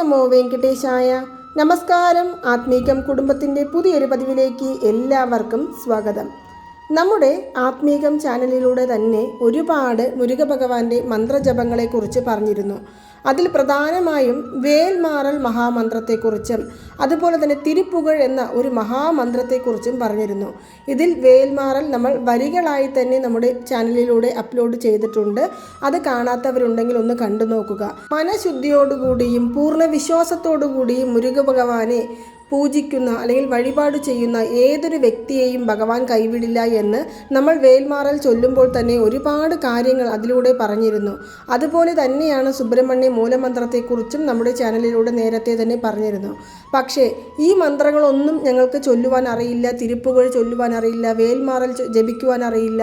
നമോ വെങ്കടേശായ. നമസ്കാരം. ആത്മീകം കുടുംബത്തിന്റെ പുതിയൊരു പതിവിലേക്ക് എല്ലാവർക്കും സ്വാഗതം. നമ്മുടെ ആത്മീകം ചാനലിലൂടെ തന്നെ ഒരുപാട് മുരുക ഭഗവാന്റെ മന്ത്രജപങ്ങളെക്കുറിച്ച് പറഞ്ഞിരുന്നു. അതിൽ പ്രധാനമായും വേൽമാറൽ മഹാമന്ത്രത്തെക്കുറിച്ചും അതുപോലെ തന്നെ തിരുപ്പുകൾ എന്ന ഒരു മഹാമന്ത്രത്തെക്കുറിച്ചും പറഞ്ഞിരുന്നു. ഇതിൽ വേൽമാറൽ നമ്മൾ വരികളായി തന്നെ നമ്മുടെ ചാനലിലൂടെ അപ്ലോഡ് ചെയ്തിട്ടുണ്ട്. അത് കാണാത്തവരുണ്ടെങ്കിൽ ഒന്ന് കണ്ടു നോക്കുക മനഃശുദ്ധിയോടുകൂടിയും പൂർണ വിശ്വാസത്തോടുകൂടിയും മുരുക ഭഗവാനെ പൂജിക്കുന്ന അല്ലെങ്കിൽ വഴിപാട് ചെയ്യുന്ന ഏതൊരു വ്യക്തിയെയും ഭഗവാൻ കൈവിടില്ല എന്ന് നമ്മൾ വേൽമാറൽ ചൊല്ലുമ്പോൾ തന്നെ ഒരുപാട് കാര്യങ്ങൾ അതിലൂടെ പറഞ്ഞിരുന്നു. അതുപോലെ തന്നെയാണ് സുബ്രഹ്മണ്യ മൂലമന്ത്രത്തെക്കുറിച്ചും നമ്മുടെ ചാനലിലൂടെ നേരത്തെ തന്നെ പറഞ്ഞിരുന്നു. പക്ഷേ ഈ മന്ത്രങ്ങളൊന്നും ഞങ്ങൾക്ക് ചൊല്ലുവാൻ അറിയില്ല തിരുപ്പുകൾ ചൊല്ലുവാൻ അറിയില്ല വേൽമാറൽ ജപിക്കുവാൻ അറിയില്ല.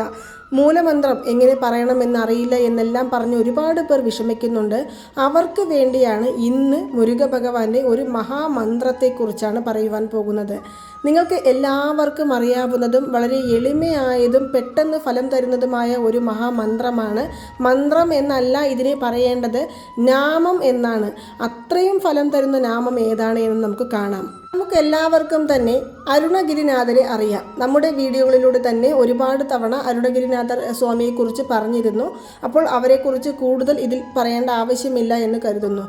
മൂലമന്ത്രം എങ്ങനെ പറയണമെന്നറിയില്ല എന്നെല്ലാം പറഞ്ഞ് ഒരുപാട് പേർ വിഷമിക്കുന്നുണ്ട്. അവർക്ക് വേണ്ടിയാണ് ഇന്ന് മുരുക ഭഗവാന്റെ ഒരു മഹാമന്ത്രത്തെക്കുറിച്ചാണ് പറയുവാൻ പോകുന്നത്. നിങ്ങൾക്ക് എല്ലാവർക്കും അറിയാവുന്നതും വളരെ എളിമയായതും പെട്ടെന്ന് ഫലം തരുന്നതുമായ ഒരു മഹാമന്ത്രമാണ്. മന്ത്രം എന്നല്ല ഇതിനെ പറയേണ്ടത് നാമം എന്നാണ്. അത്രയും ഫലം തരുന്ന നാമം ഏതാണ് എന്ന് നമുക്ക് കാണാം. നമുക്ക് എല്ലാവർക്കും തന്നെ അരുണഗിരിനാഥരെ അറിയാം. നമ്മുടെ വീഡിയോകളിലൂടെ തന്നെ ഒരുപാട് തവണ അരുണഗിരിനാഥർ സ്വാമിയെക്കുറിച്ച് പറഞ്ഞിരുന്നു. അപ്പോൾ അവരെക്കുറിച്ച് കൂടുതൽ ഇതിൽ പറയേണ്ട ആവശ്യമില്ല എന്ന് കരുതുന്നു.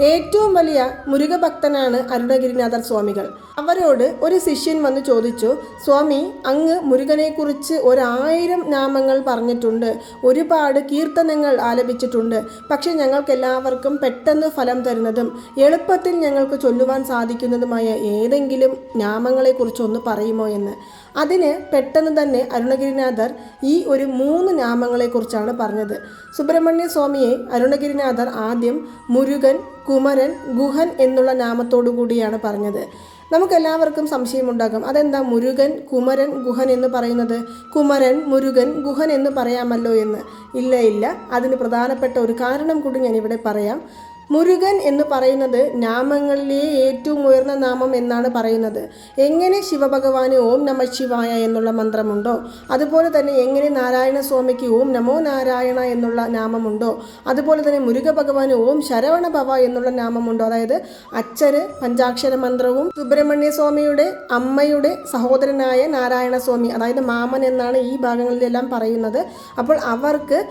ഏറ്റവും വലിയ മുരുകഭക്തനാണ് അരുണഗിരിനാഥർ സ്വാമികൾ. അവരോട് ഒരു ശിഷ്യൻ വന്ന് ചോദിച്ചു സ്വാമി അങ്ങ് മുരുകനെക്കുറിച്ച് ഒരായിരം നാമങ്ങൾ പറഞ്ഞിട്ടുണ്ട്. ഒരുപാട് കീർത്തനങ്ങൾ ആലപിച്ചിട്ടുണ്ട്. പക്ഷെ ഞങ്ങൾക്ക് എല്ലാവർക്കും പെട്ടെന്ന് ഫലം തരുന്നതും എളുപ്പത്തിൽ ഞങ്ങൾക്ക് ചൊല്ലുവാൻ സാധിക്കുന്നതുമായ ഏതെങ്കിലും നാമങ്ങളെക്കുറിച്ച് ഒന്ന് പറയുമോ എന്ന്? അതിന് പെട്ടെന്ന് തന്നെ അരുണഗിരിനാഥർ ഈ ഒരു മൂന്ന് നാമങ്ങളെക്കുറിച്ചാണ് പറഞ്ഞത്. സുബ്രഹ്മണ്യ സ്വാമിയെ അരുണഗിരിനാഥർ ആദ്യം മുരുകൻ കുമരൻ ഗുഹൻ എന്നുള്ള നാമത്തോടു കൂടിയാണ് പറഞ്ഞത്. നമുക്കെല്ലാവർക്കും സംശയമുണ്ടാകും. അതെന്താ മുരുകൻ കുമരൻ ഗുഹൻ എന്ന് പറയുന്നത്? കുമരൻ മുരുകൻ ഗുഹൻ എന്ന് പറയാമല്ലോ എന്ന്. ഇല്ല ഇല്ല. അതിന് പ്രധാനപ്പെട്ട ഒരു കാരണം കൂടി ഞാനിവിടെ പറയാം. മുരുകൻ എന്ന് പറയുന്നത് നാമങ്ങളിലെ ഏറ്റവും ഉയർന്ന നാമം എന്നാണ് പറയുന്നത്. എങ്ങനെ ശിവഭഗവാന് ഓം നമ ശിവായ എന്നുള്ള മന്ത്രമുണ്ടോ? അതുപോലെ തന്നെ എങ്ങനെ നാരായണ സ്വാമിക്ക് ഓം നമോ നാരായണ എന്നുള്ള നാമമുണ്ടോ? അതുപോലെ തന്നെ മുരുക ഭഗവാന് ഓം ശരവണ ഭവ എന്നുള്ള നാമമുണ്ടോ? അതായത് അച്ഛര് പഞ്ചാക്ഷര മന്ത്രവും സുബ്രഹ്മണ്യ സ്വാമിയുടെ അമ്മയുടെ സഹോദരനായ നാരായണ സ്വാമി അതായത് മാമൻ എന്നാണ് ഈ ഭാഗങ്ങളിലെല്ലാം പറയുന്നത്. അപ്പോൾ അവർക്ക്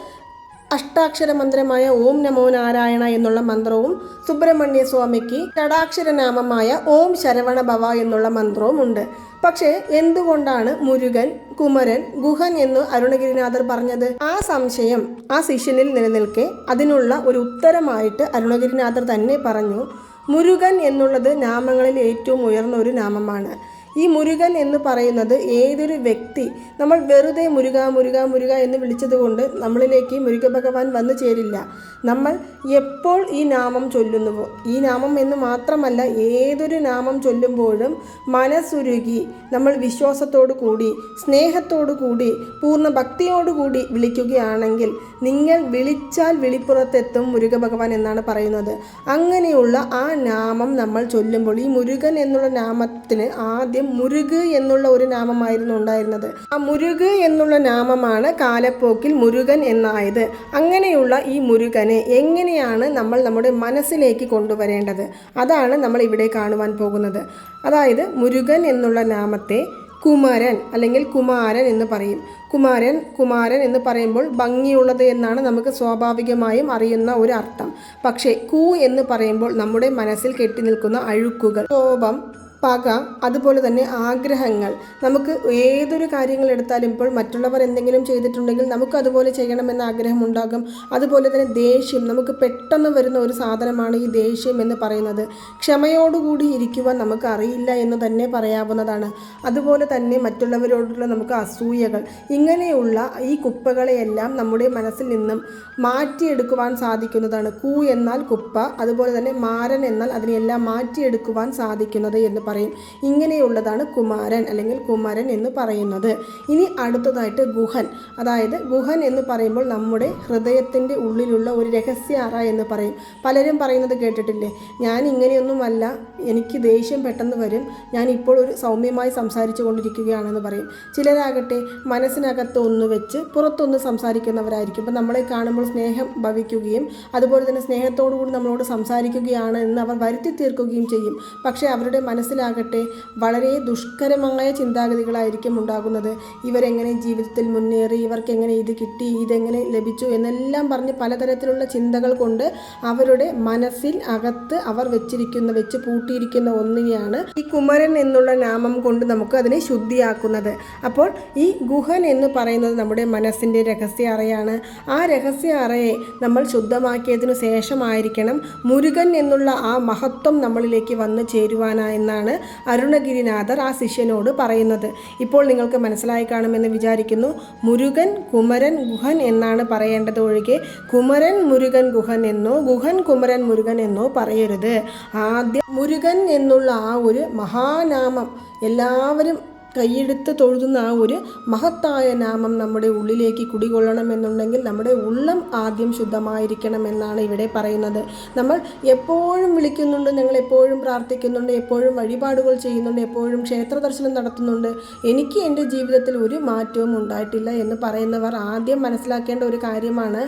അഷ്ടാക്ഷര മന്ത്രമായ ഓം നമോ നാരായണ എന്നുള്ള മന്ത്രവും സുബ്രഹ്മണ്യ സ്വാമിക്ക് ഷടാക്ഷരനാമമായ ഓം ശരവണ ഭവ എന്നുള്ള മന്ത്രവും ഉണ്ട്. പക്ഷേ എന്തുകൊണ്ടാണ് മുരുകൻ കുമരൻ ഗുഹൻ എന്ന് അരുണഗിരിനാഥർ പറഞ്ഞത്? ആ സംശയം ആ ശിഷ്യനിൽ നിലനിൽക്കെ അതിനുള്ള ഒരു ഉത്തരമായിട്ട് അരുണഗിരിനാഥർ തന്നെ പറഞ്ഞു. മുരുകൻ എന്നുള്ളത് നാമങ്ങളിൽ ഏറ്റവും ഉയർന്ന ഒരു നാമമാണ്. ഈ മുരുകൻ എന്ന് പറയുന്നത് ഏതൊരു വ്യക്തി? നമ്മൾ വെറുതെ മുരുക മുരുക മുരുക എന്ന് വിളിച്ചതുകൊണ്ട് നമ്മളിലേക്ക് മുരുക ഭഗവാൻ വന്നു ചേരില്ല. നമ്മൾ എപ്പോൾ ഈ നാമം ചൊല്ലുന്നുവോ? ഈ നാമം എന്ന് മാത്രമല്ല ഏതൊരു നാമം ചൊല്ലുമ്പോഴും മനസ്സുരുകി നമ്മൾ വിശ്വാസത്തോടു കൂടി സ്നേഹത്തോടു കൂടി പൂർണ ഭക്തിയോടുകൂടി വിളിക്കുകയാണെങ്കിൽ നിങ്ങൾ വിളിച്ചാൽ വിളിപ്പുറത്തെത്തും മുരുക ഭഗവാൻ എന്നാണ് പറയുന്നത്. അങ്ങനെയുള്ള ആ നാമം നമ്മൾ ചൊല്ലുമ്പോൾ ഈ മുരുകൻ എന്നുള്ള നാമത്തിന് ആദ്യം മുരുക് എന്നുള്ള ഒരു നാമമായിരുന്നു ഉണ്ടായിരുന്നത്. ആ മുരുക് എന്നുള്ള നാമമാണ് കാലപ്പോക്കിൽ മുരുകൻ എന്നായത്. അങ്ങനെയുള്ള ഈ മുരുകനെ എങ്ങനെയാണ് നമ്മൾ നമ്മുടെ മനസ്സിലേക്ക് കൊണ്ടുവരേണ്ടത്? അതാണ് നമ്മൾ ഇവിടെ കാണുവാൻ പോകുന്നത്. അതായത് മുരുകൻ എന്നുള്ള നാമത്തെ കുമരൻ അല്ലെങ്കിൽ കുമാരൻ എന്ന് പറയും. കുമാരൻ കുമാരൻ എന്ന് പറയുമ്പോൾ ഭംഗിയുള്ളത് എന്നാണ് നമുക്ക് സ്വാഭാവികമായും അറിയുന്ന ഒരു അർത്ഥം പക്ഷേ കു എന്ന് പറയുമ്പോൾ നമ്മുടെ മനസ്സിൽ കെട്ടി നിൽക്കുന്ന അഴുക്കുകൾ. കോപം പക അതുപോലെ തന്നെ ആഗ്രഹങ്ങൾ. നമുക്ക് ഏതൊരു കാര്യങ്ങൾ എടുത്താലും ഇപ്പോൾ മറ്റുള്ളവർ എന്തെങ്കിലും ചെയ്തിട്ടുണ്ടെങ്കിൽ നമുക്ക് അതുപോലെ ചെയ്യണമെന്ന ആഗ്രഹം ഉണ്ടാകും. അതുപോലെ തന്നെ ദേഷ്യം നമുക്ക് പെട്ടെന്ന് വരുന്ന ഒരു സാധനമാണ് ഈ ദേഷ്യം എന്ന് പറയുന്നത്. ക്ഷമയോടുകൂടി ഇരിക്കുവാൻ നമുക്ക് അറിയില്ല എന്ന് തന്നെ പറയാവുന്നതാണ്. അതുപോലെ തന്നെ മറ്റുള്ളവരോടുള്ള നമുക്ക് അസൂയകൾ. ഇങ്ങനെയുള്ള ഈ കുപ്പകളെയെല്ലാം നമ്മുടെ മനസ്സിൽ നിന്നും മാറ്റിയെടുക്കുവാൻ സാധിക്കുന്നതാണ്. കൂ എന്നാൽ കുപ്പ അതുപോലെ തന്നെ മാരൻ എന്നാൽ അതിനെല്ലാം മാറ്റിയെടുക്കുവാൻ സാധിക്കുന്നത് എന്ന് പറയും. ഇങ്ങനെയുള്ളതാണ് കുമാരൻ അല്ലെങ്കിൽ കുമാരൻ എന്ന് പറയുന്നത്. ഇനി അടുത്തതായിട്ട് ഗുഹൻ. അതായത് ഗുഹൻ എന്ന് പറയുമ്പോൾ നമ്മുടെ ഹൃദയത്തിന്റെ ഉള്ളിലുള്ള ഒരു രഹസ്യ അറ എന്ന് പറയും. പലരും പറയുന്നത് കേട്ടിട്ടില്ലേ? ഞാൻ ഇങ്ങനെയൊന്നുമല്ല. എനിക്ക് ദേഷ്യം പെട്ടെന്ന് വരും. ഞാൻ ഇപ്പോൾ ഒരു സൗമ്യമായി സംസാരിച്ചു കൊണ്ടിരിക്കുകയാണെന്ന് പറയും. ചിലരാകട്ടെ മനസ്സിനകത്ത് ഒന്ന് വെച്ച് പുറത്തൊന്ന് സംസാരിക്കുന്നവരായിരിക്കും. ഇപ്പം നമ്മളെ കാണുമ്പോൾ സ്നേഹം ഭവിക്കുകയും അതുപോലെ തന്നെ സ്നേഹത്തോടു കൂടി നമ്മളോട് സംസാരിക്കുകയാണ് എന്ന് അവർ വരുത്തി തീർക്കുകയും ചെയ്യും. പക്ഷേ അവരുടെ മനസ്സിലാകട്ടെ. വളരെ ദുഷ്കരമായ ചിന്താഗതികളായിരിക്കും ഉണ്ടാകുന്നത്. ഇവരെങ്ങനെ ജീവിതത്തിൽ മുന്നേറി ഇവർക്ക് എങ്ങനെ ഇത് കിട്ടി ഇതെങ്ങനെ ലഭിച്ചു എന്നെല്ലാം പറഞ്ഞ് പലതരത്തിലുള്ള ചിന്തകൾ കൊണ്ട് അവരുടെ മനസ്സിൽ അകത്ത് അവർ വെച്ചിരിക്കുന്ന വെച്ച് പൂട്ടിയിരിക്കുന്ന ഒന്നിനെയാണ് ഈ കുമരൻ എന്നുള്ള നാമം കൊണ്ട് നമുക്ക് അതിനെ ശുദ്ധിയാക്കുന്നത്. അപ്പോൾ ഈ ഗുഹൻ എന്ന് പറയുന്നത് നമ്മുടെ മനസ്സിന്റെ രഹസ്യ അറയാണ് ആ രഹസ്യ അറയെ നമ്മൾ ശുദ്ധമാക്കിയതിനു ശേഷമായിരിക്കണം മുരുകൻ എന്നുള്ള ആ മഹത്വം നമ്മളിലേക്ക് വന്നു ചേരുവാനാ എന്നാണ് അരുണഗിരിനാഥർ ആ ശിഷ്യനോട് പറയുന്നത്. ഇപ്പോൾ നിങ്ങൾക്ക് മനസ്സിലായി കാണുമെന്ന് വിചാരിക്കുന്നു. മുരുകൻ കുമരൻ ഗുഹൻ എന്നാണ് പറയേണ്ടത് ഒഴികെ കുമരൻ മുരുകൻ ഗുഹൻ എന്നോ ഗുഹൻ കുമരൻ മുരുകൻ എന്നോ പറയരുത്. ആദ്യം മുരുകൻ എന്നുള്ള ആ ഒരു മഹാനാമം എല്ലാവരും കൈയെടുത്ത് തൊഴുതുന്ന ആ ഒരു മഹത്തായ നാമം നമ്മുടെ ഉള്ളിലേക്ക് കുടികൊള്ളണമെന്നുണ്ടെങ്കിൽ നമ്മുടെ ഉള്ളം ആദ്യം ശുദ്ധമായിരിക്കണം എന്നാണ് ഇവിടെ പറയുന്നത്. നമ്മൾ എപ്പോഴും വിളിക്കുന്നുണ്ട് ഞങ്ങൾ എപ്പോഴും പ്രാർത്ഥിക്കുന്നുണ്ട് എപ്പോഴും വഴിപാടുകൾ ചെയ്യുന്നുണ്ട് എപ്പോഴും ക്ഷേത്ര ദർശനം നടത്തുന്നുണ്ട്. എനിക്ക് എന്റെ ജീവിതത്തിൽ ഒരു മാറ്റവും ഉണ്ടായിട്ടില്ല എന്ന് പറയുന്നവർ ആദ്യം മനസ്സിലാക്കേണ്ട ഒരു കാര്യമാണ്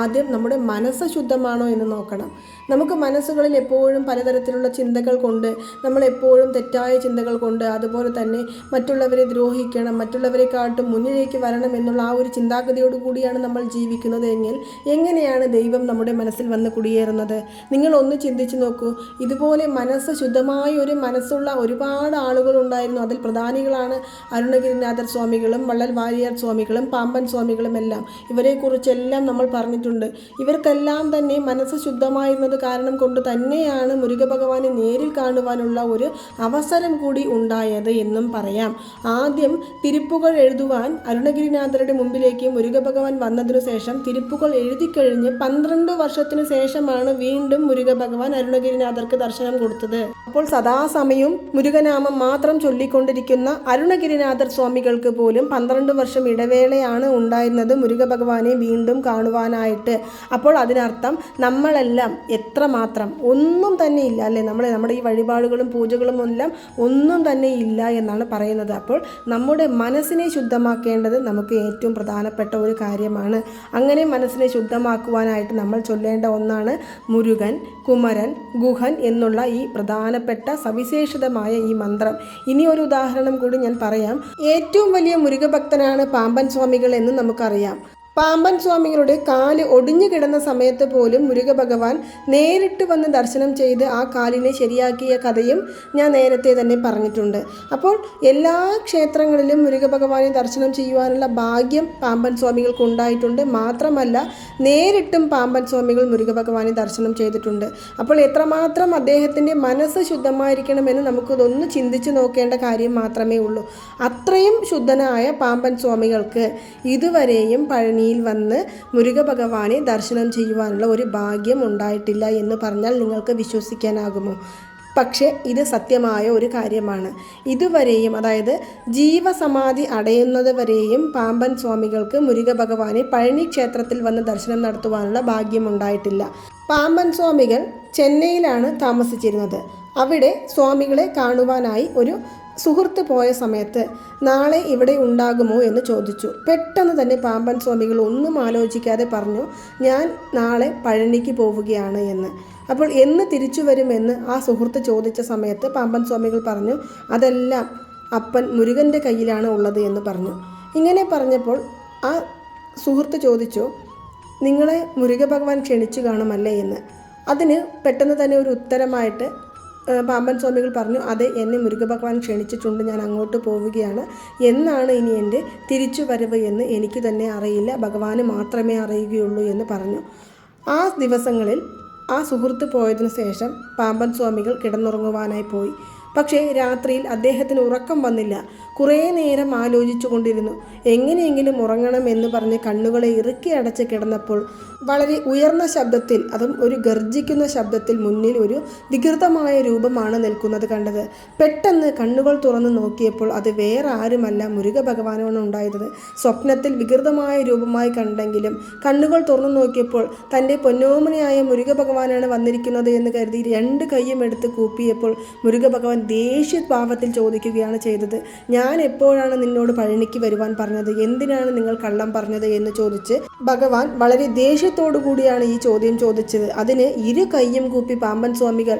ആദ്യം നമ്മുടെ മനസ്സ് ശുദ്ധമാണോ എന്ന് നോക്കണം. നമുക്ക് മനസ്സുകളിൽ എപ്പോഴും പലതരത്തിലുള്ള ചിന്തകൾ കൊണ്ട് നമ്മളെപ്പോഴും തെറ്റായ ചിന്തകൾ കൊണ്ട് അതുപോലെ തന്നെ മറ്റുള്ളവരെ ദ്രോഹിക്കണം മറ്റുള്ളവരെക്കാട്ടും മുന്നിലേക്ക് വരണം എന്നുള്ള ആ ഒരു ചിന്താഗതിയോട് കൂടിയാണ് നമ്മൾ ജീവിക്കുന്നത് എങ്കിൽ എങ്ങനെയാണ് ദൈവം നമ്മുടെ മനസ്സിൽ വന്ന് കുടിയേറുന്നത്? നിങ്ങൾ ഒന്ന് ചിന്തിച്ചു നോക്കൂ. ഇതുപോലെ മനസ്സ് ശുദ്ധമായ ഒരു മനസ്സുള്ള ഒരുപാട് ആളുകൾ ഉണ്ടായിരുന്നു. അതിൽ പ്രധാനികളാണ് അരുണഗിരിനാഥർ സ്വാമികളും വള്ളൽ വാരിയാർ സ്വാമികളും പാമ്പൻ സ്വാമികളും എല്ലാം. ഇവരെക്കുറിച്ചെല്ലാം നമ്മൾ പറഞ്ഞിട്ടുണ്ട്. ഇവർക്കെല്ലാം തന്നെ മനസ്സ് ശുദ്ധമായിരുന്നത് കാരണം കൊണ്ട് തന്നെയാണ് മുരുകഭഗവാനെ നേരിൽ കാണുവാനുള്ള ഒരു അവസരം കൂടി ഉണ്ടായത് എന്നും പറയാം. ആദ്യം തിരുപ്പുകൾ എഴുതുവാൻ അരുണഗിരിനാഥരുടെ മുമ്പിലേക്ക് മുരുകഭഗവാൻ വന്നതിനു ശേഷം തിരുപ്പുകൾ എഴുതിക്കഴിഞ്ഞ് പന്ത്രണ്ട് വർഷത്തിനു ശേഷമാണ് വീണ്ടും മുരുകഭഗവാൻ അരുണഗിരിനാഥർക്ക് ദർശനം കൊടുത്തത്. അപ്പോൾ സദാസമയവും മുരുകനാമം മാത്രം ചൊല്ലിക്കൊണ്ടിരിക്കുന്ന അരുണഗിരിനാഥർ സ്വാമികൾക്ക് പോലും പന്ത്രണ്ട് വർഷം ഇടവേളയാണ് ഉണ്ടായിരുന്നത് മുരുകഭഗവാനെ വീണ്ടും കാണുവാനായിട്ട്. അപ്പോൾ അതിനർത്ഥം നമ്മളെല്ലാം എത്രമാത്രം ഒന്നും തന്നെ ഇല്ല അല്ലേ? നമ്മൾ നമ്മുടെ ഈ വഴിപാടുകളും പൂജകളും എല്ലാം ഒന്നും തന്നെ ഇല്ല എന്നാണ് പറയുന്നത്. അപ്പോൾ നമ്മുടെ മനസ്സിനെ ശുദ്ധമാക്കേണ്ടത് നമുക്ക് ഏറ്റവും പ്രധാനപ്പെട്ട ഒരു കാര്യമാണ്. അങ്ങനെ മനസ്സിനെ ശുദ്ധമാക്കുവാനായിട്ട് നമ്മൾ ചൊല്ലേണ്ട ഒന്നാണ് മുരുകൻ കുമരൻ ഗുഹൻ എന്നുള്ള ഈ പ്രധാനപ്പെട്ട സവിശേഷതമായ ഈ മന്ത്രം. ഇനി ഒരു ഉദാഹരണം കൂടി ഞാൻ പറയാം. ഏറ്റവും വലിയ മുരുകഭക്തനാണ് പാമ്പൻ സ്വാമികൾ എന്ന് നമുക്കറിയാം. പാമ്പൻ സ്വാമികളുടെ കാൽ ഒടിഞ്ഞു കിടന്ന സമയത്ത് പോലും മുരുക ഭഗവാൻ നേരിട്ട് വന്ന് ദർശനം ചെയ്ത് ആ കാലിനെ ശരിയാക്കിയ കഥയും ഞാൻ നേരത്തെ തന്നെ പറഞ്ഞിട്ടുണ്ട്. അപ്പോൾ എല്ലാ ക്ഷേത്രങ്ങളിലും മുരുക ഭഗവാനെ ദർശനം ചെയ്യുവാനുള്ള ഭാഗ്യം പാമ്പൻ സ്വാമികൾക്ക് ഉണ്ടായിട്ടുണ്ട് മാത്രമല്ല നേരിട്ടും പാമ്പൻ സ്വാമികൾ മുരുക ഭഗവാനെ ദർശനം ചെയ്തിട്ടുണ്ട്. അപ്പോൾ എത്രമാത്രം അദ്ദേഹത്തിന്റെ മനസ്സ് ശുദ്ധമായിരിക്കണമെന്ന് നമുക്കിതൊന്ന് ചിന്തിച്ച് നോക്കേണ്ട കാര്യം മാത്രമേ ഉള്ളൂ. അത്രയും ശുദ്ധനായ പാമ്പൻ സ്വാമികൾക്ക് ഇതുവരെയും പഴനിയിൽ വന്ന് മുരുക ഭഗവാനെ ദർശനം ചെയ്യുവാനുള്ള ഒരു ഭാഗ്യം ഉണ്ടായിട്ടില്ല എന്ന് പറഞ്ഞാൽ നിങ്ങൾക്ക് വിശ്വസിക്കാനാകുമോ? പക്ഷേ ഇത് സത്യമായ ഒരു കാര്യമാണ്. ഇതുവരെയും അതായത് ജീവസമാധി അടയുന്നത് വരെയും പാമ്പൻ സ്വാമികൾക്ക് മുരുക ഭഗവാനെ പഴനി ക്ഷേത്രത്തിൽ വന്ന് ദർശനം നടത്തുവാനുള്ള ഭാഗ്യം ഉണ്ടായിട്ടില്ല. പാമ്പൻ സ്വാമികൾ ചെന്നൈയിലാണ് താമസിച്ചിരുന്നത്. അവിടെ സ്വാമികളെ കാണുവാനായി ഒരു സുഹൃത്ത് പോയ സമയത്ത് നാളെ ഇവിടെ ഉണ്ടാകുമോ എന്ന് ചോദിച്ചു. പെട്ടെന്ന് തന്നെ പാമ്പൻ സ്വാമികൾ ഒന്നും ആലോചിക്കാതെ പറഞ്ഞു ഞാൻ നാളെ പഴനിക്ക് പോവുകയാണ് എന്ന്. അപ്പോൾ എന്ന് തിരിച്ചു വരുമെന്ന് ആ സുഹൃത്ത് ചോദിച്ച സമയത്ത് പാമ്പൻ സ്വാമികൾ പറഞ്ഞു അതെല്ലാം അപ്പൻ മുരുകന്റെ കയ്യിലാണ് ഉള്ളത് എന്ന് പറഞ്ഞു. ഇങ്ങനെ പറഞ്ഞപ്പോൾ ആ സുഹൃത്ത് ചോദിച്ചു നിങ്ങളെ മുരുക ഭഗവാൻ ക്ഷണിച്ചു കാണുമല്ലേ എന്ന്. അതിന് പെട്ടെന്ന് തന്നെ ഒരു ഉത്തരമായിട്ട് പാമ്പൻ സ്വാമികൾ പറഞ്ഞു അതെ എന്നെ മുരുക ഭഗവാൻ ക്ഷണിച്ചിട്ടുണ്ട് ഞാൻ അങ്ങോട്ട് പോവുകയാണ്. എന്നാണ് ഇനി എന്റെ തിരിച്ചു വരവ് എന്ന് എനിക്ക് തന്നെ അറിയില്ല. ഭഗവാന് മാത്രമേ അറിയുകയുള്ളൂ എന്ന് പറഞ്ഞു. ആ ദിവസങ്ങളിൽ ആ സുഹൃത്ത് പോയതിനു ശേഷം പാമ്പൻ സ്വാമികൾ കിടന്നുറങ്ങുവാനായി പോയി. പക്ഷേ രാത്രിയിൽ അദ്ദേഹത്തിന് ഉറക്കം വന്നില്ല. കുറേ നേരം ആലോചിച്ചു കൊണ്ടിരുന്നു എങ്ങനെയെങ്കിലും ഉറങ്ങണം എന്ന് പറഞ്ഞ് കണ്ണുകളെ ഇറുക്കി അടച്ച് കിടന്നപ്പോൾ വളരെ ഉയർന്ന ശബ്ദത്തിൽ അതും ഒരു ഗർജിക്കുന്ന ശബ്ദത്തിൽ മുന്നിൽ ഒരു വികൃതമായ രൂപമാണ് നിൽക്കുന്നത് കണ്ടത്. പെട്ടെന്ന് കണ്ണുകൾ തുറന്നു നോക്കിയപ്പോൾ അത് വേറെ ആരുമല്ല മുരുക ഭഗവാനാണ് ഉണ്ടായത് സ്വപ്നത്തിൽ വികൃതമായ രൂപമായി കണ്ടെങ്കിലും കണ്ണുകൾ തുറന്നു നോക്കിയപ്പോൾ തന്റെ പൊന്നോമനയായ മുരുക ഭഗവാനാണ് വന്നിരിക്കുന്നത് എന്ന് കരുതി രണ്ട് കൈയും എടുത്ത് കൂപ്പിയപ്പോൾ മുരുക ഭഗവാൻ ദേഷ്യഭാവത്തിൽ ചോദിക്കുകയാണ് ചെയ്തത്. ഞാൻ എപ്പോഴാണ് നിന്നോട് പഴനിക്ക് വരുവാൻ പറഞ്ഞത്? എന്തിനാണ് നിങ്ങൾ കള്ളം പറഞ്ഞത്? എന്ന് ചോദിച്ച് ഭഗവാൻ വളരെ ദേഷ്യത്തോടു കൂടിയാണ് ഈ ചോദ്യം ചോദിച്ചത്. അതിന് ഇരു കയ്യും കൂപ്പി പാമ്പൻ സ്വാമികൾ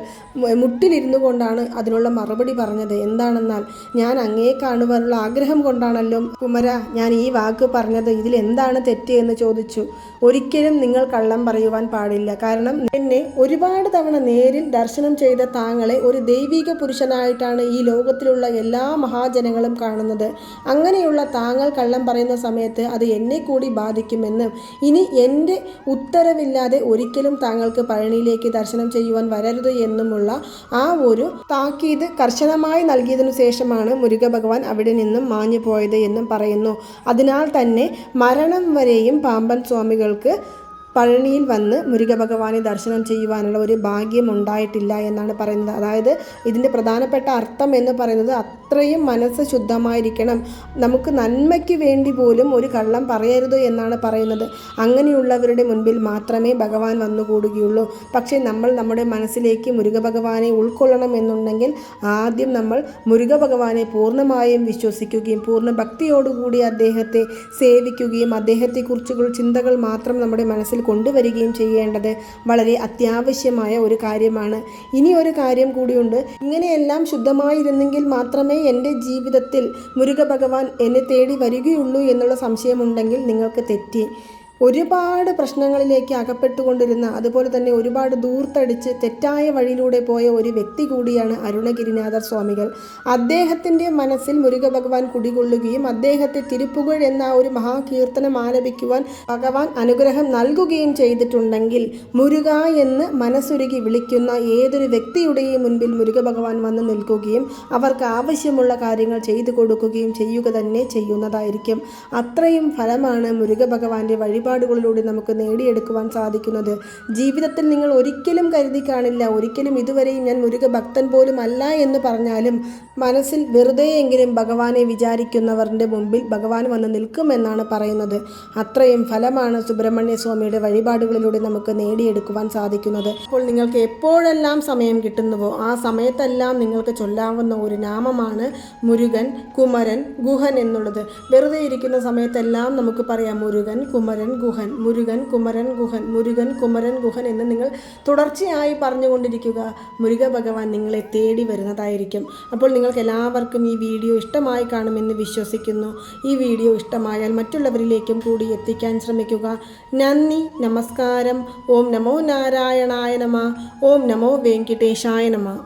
മുട്ടിലിരുന്നു കൊണ്ടാണ് അതിനുള്ള മറുപടി പറഞ്ഞത്. എന്താണെന്നാൽ ഞാൻ അങ്ങേ കാണുവാനുള്ള ആഗ്രഹം കൊണ്ടാണല്ലോ കുമര ഞാൻ ഈ വാക്ക് പറഞ്ഞത്. ഇതിൽ എന്താണ് തെറ്റ് എന്ന് ചോദിച്ചു. ഒരിക്കലും നിങ്ങൾ കള്ളം പറയുവാൻ പാടില്ല. കാരണം എന്നെ ഒരുപാട് തവണ നേരിൽ ദർശനം ചെയ്ത താങ്കളെ ഒരു ദൈവിക പുരുഷനായിട്ടാണ് ഈ ലോകത്തിലുള്ള എല്ലാ മഹാജനങ്ങളും കാണുന്നത്. അങ്ങനെയുള്ള താങ്കൾ കള്ളം പറയുന്ന സമയത്ത് അത് എന്നെ കൂടി ബാധിക്കുമെന്നും ഇനി എന്റെ ഉത്തരവില്ലാതെ ഒരിക്കലും താങ്കൾക്ക് പഴനിയിലേക്ക് ദർശനം ചെയ്യുവാൻ വരരുത് എന്നുമുള്ള ആ ഒരു താക്കീത് കർശനമായി നൽകിയതിനു ശേഷമാണ് മുരുക ഭഗവാൻ അവിടെ നിന്നും മാഞ്ഞു പോയത് എന്നും പറയുന്നു. അതിനാൽ തന്നെ മരണം വരെയും പാമ്പൻ സ്വാമികൾക്ക് പഴനിയിൽ വന്ന് മുരുക ഭഗവാനെ ദർശനം ചെയ്യുവാനുള്ള ഒരു ഭാഗ്യം ഉണ്ടായിട്ടില്ല എന്നാണ് പറയുന്നത്. അതായത് ഇതിന്റെ പ്രധാനപ്പെട്ട അർത്ഥം എന്ന് പറയുന്നത് അത്രയും മനസ്സ് ശുദ്ധമായിരിക്കണം. നമുക്ക് നന്മയ്ക്ക് വേണ്ടി പോലും ഒരു കള്ളം പറയരുത് എന്നാണ് പറയുന്നത്. അങ്ങനെയുള്ളവരുടെ മുൻപിൽ മാത്രമേ ഭഗവാൻ വന്നുകൂടുകയുള്ളൂ പക്ഷേ നമ്മൾ നമ്മുടെ മനസ്സിലേക്ക് മുരുക ഭഗവാനെ ഉൾക്കൊള്ളണം എന്നുണ്ടെങ്കിൽ ആദ്യം നമ്മൾ മുരുക ഭഗവാനെ പൂർണമായും വിശ്വസിക്കുകയും പൂർണ ഭക്തിയോടുകൂടി അദ്ദേഹത്തെ സേവിക്കുകയും അദ്ദേഹത്തെക്കുറിച്ചുള്ള ചിന്തകൾ മാത്രം നമ്മുടെ മനസ്സിൽ കൊണ്ടുവരികയും ചെയ്യേണ്ടത് വളരെ അത്യാവശ്യമായ ഒരു കാര്യമാണ്. ഇനി ഒരു കാര്യം കൂടിയുണ്ട്. ഇങ്ങനെയെല്ലാം ശുദ്ധമായിരുന്നെങ്കിൽ മാത്രമേ എന്റെ ജീവിതത്തിൽ മുരുക ഭഗവാൻ എന്നെ തേടി വരികയുള്ളൂ എന്നുള്ള സംശയമുണ്ടെങ്കിൽ നിങ്ങൾക്ക് തെറ്റി. ഒരുപാട് പ്രശ്നങ്ങളിലേക്ക് അകപ്പെട്ടുകൊണ്ടിരുന്ന അതുപോലെ തന്നെ ഒരുപാട് ദൂർത്തടിച്ച് തെറ്റായ വഴിയിലൂടെ പോയ ഒരു വ്യക്തി കൂടിയാണ് അരുണഗിരിനാഥർ സ്വാമികൾ. അദ്ദേഹത്തിന്റെ മനസ്സിൽ മുരുക ഭഗവാൻ കുടികൊള്ളുകയും അദ്ദേഹത്തെ തിരുപ്പുകഴ് എന്ന ഒരു മഹാകീർത്തനം ആലപിക്കുവാൻ ഭഗവാൻ അനുഗ്രഹം നൽകുകയും ചെയ്തിട്ടുണ്ടെങ്കിൽ മുരുക എന്ന് മനസ്സുരുകി വിളിക്കുന്ന ഏതൊരു വ്യക്തിയുടെയും മുൻപിൽ മുരുക ഭഗവാൻ വന്ന് നിൽക്കുകയും അവർക്ക് ആവശ്യമുള്ള കാര്യങ്ങൾ ചെയ്തു കൊടുക്കുകയും ചെയ്യുക തന്നെ ചെയ്യുന്നതായിരിക്കും. അത്രയും ഫലമാണ് മുരുക ഭഗവാന്റെ വഴിപാടുകളിലൂടെ നമുക്ക് നേടിയെടുക്കുവാൻ സാധിക്കുന്നത്. ജീവിതത്തിൽ നിങ്ങൾ ഒരിക്കലും കരുതി കാണില്ല. ഒരിക്കലും ഇതുവരെയും ഞാൻ മുരുക ഭക്തൻ പോലും അല്ല എന്ന് പറഞ്ഞാലും മനസ്സിൽ വെറുതെയെങ്കിലും ഭഗവാനെ വിചാരിക്കുന്നവരുടെ മുമ്പിൽ ഭഗവാൻ വന്ന് നിൽക്കുമെന്നാണ് പറയുന്നത്. അത്രയും ഫലമാണ് സുബ്രഹ്മണ്യ സ്വാമിയുടെ വഴിപാടുകളിലൂടെ നമുക്ക് നേടിയെടുക്കുവാൻ സാധിക്കുന്നത്. അപ്പോൾ നിങ്ങൾക്ക് എപ്പോഴെല്ലാം സമയം കിട്ടുന്നുവോ ആ സമയത്തെല്ലാം നിങ്ങൾക്ക് ചൊല്ലാവുന്ന ഒരു നാമമാണ് മുരുകൻ കുമരൻ ഗുഹൻ എന്നുള്ളത്. വെറുതെ ഇരിക്കുന്ന സമയത്തെല്ലാം നമുക്ക് പറയാം മുരുകൻ കുമരൻ ഗുഹൻ മുരുകൻ കുമരൻ ഗുഹൻ മുരുകൻ കുമരൻ ഗുഹൻ എന്ന് നിങ്ങൾ തുടർച്ചയായി പറഞ്ഞുകൊണ്ടിരിക്കുക. മുരുക ഭഗവാൻ നിങ്ങളെ തേടി വരുന്നതായിരിക്കും. അപ്പോൾ നിങ്ങൾക്ക് എല്ലാവർക്കും ഈ വീഡിയോ ഇഷ്ടമായി കാണുമെന്ന് വിശ്വസിക്കുന്നു. ഈ വീഡിയോ ഇഷ്ടമായാൽ മറ്റുള്ളവരിലേക്കും കൂടി എത്തിക്കാൻ ശ്രമിക്കുക. നന്ദി നമസ്കാരം. ഓം നമോ നാരായണായ നമ. ഓം നമോ വെങ്കിട്ടേശായ നമ.